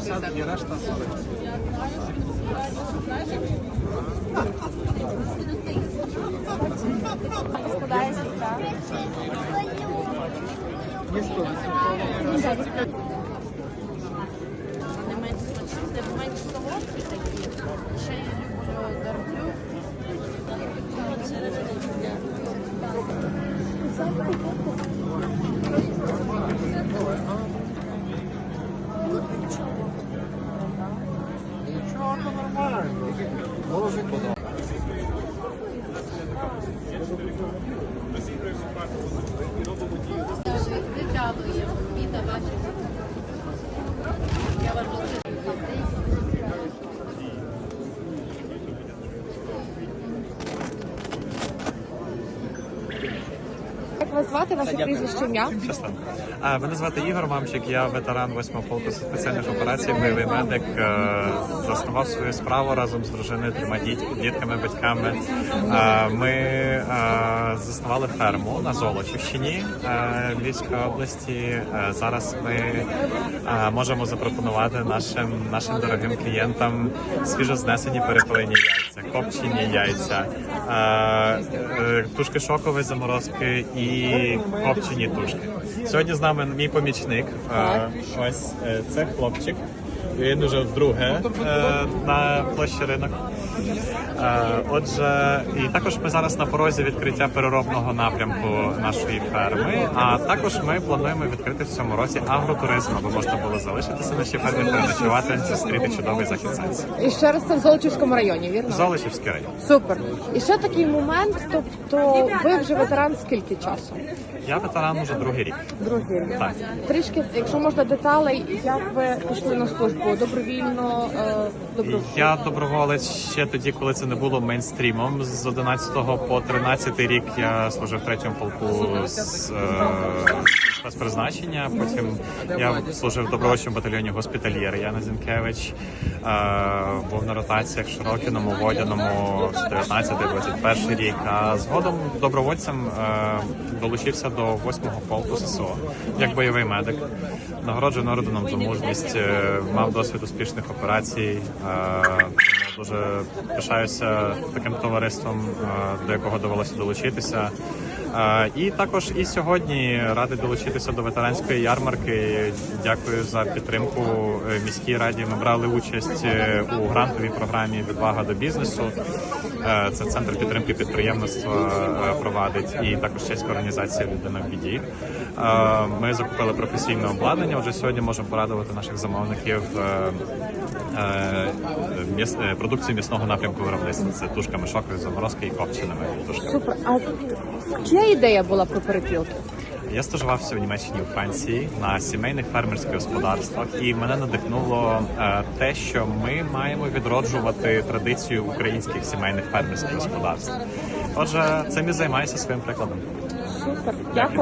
150 і решта 40. Складається, так? Є 100 Не менш смачні, де менш солодкі такі. Ще я люблю то нормально. Може подобається. Дякую. Віта ваша. Я вам Як вас звати, ваше прізвище ім'я? А, Мене звати Ігор Мамчик, я ветеран 8-го полку спеціальних операцій, бойовий медик. е, Заснував свою справу разом з дружиною, трьома дітками, батьками. Ми е, заснували ферму на Золочівщині е, Львівської області. Зараз ми можемо запропонувати нашим нашим дорогим клієнтам свіжознесені перепилені яйця, копчені яйця, тушки шокової заморозки і копчені тушки. Сьогодні з нами мій помічник. Ось е, це хлопчик. Він уже вдруге е, на площі ринок. Е, Отже, і також ми зараз на порозі відкриття переробного напрямку нашої ферми. А також ми плануємо відкрити в цьому році агротуризм, аби можна було залишитися на нашій фермі, переночувати, зустріти чудовий захід сонця. І ще раз це в Золочівському районі, вірно? Золочівський район. Супер. І ще такий момент, тобто ви вже ветеран скільки часу? Я ветеран уже другий рік. Другий рік. Так. Трішки, якщо можна деталей, як ви пішли на службу? Добровільно, е, добро... Я доброволець ще тоді, коли це не було мейнстрімом. З 11 по 13 рік я служив в третьому полку з е, спецпризначення. Потім я служив в добровольчому батальйоні госпітальєр Яна Зінкевич. Е, був на ротаціях в Широкіному, Водяному, 14-21 рік. А згодом добровольцем е, долучився до 8-го полку ССО як бойовий медик. Нагороджений орденом за мужність, е, мав досвід успішних операцій. Дуже пишаюся таким товариством, е, до якого довелося долучитися. Е, І також і сьогодні радий долучитися до ветеранської ярмарки. Дякую за підтримку е, міській раді. Ми брали участь у грантовій програмі Відвага до бізнесу. Е, Це центр підтримки підприємництва е, провадить і також чеська організація Людина в біді. Е, Ми закупили професійне обладнання. Вже сьогодні можемо порадувати наших замовників продукцію м'ясного напрямку виробництва. Це тушками шокові, заморозки і копченими тушками. Супер. А чия ідея була про перепілки? Я стажувався в Німеччині у Франції на сімейних фермерських господарствах, і мене надихнуло е, те, що ми маємо відроджувати традицію українських сімейних фермерських господарств. Отже, цим і займаюся своїм прикладом. Супер. Дякую.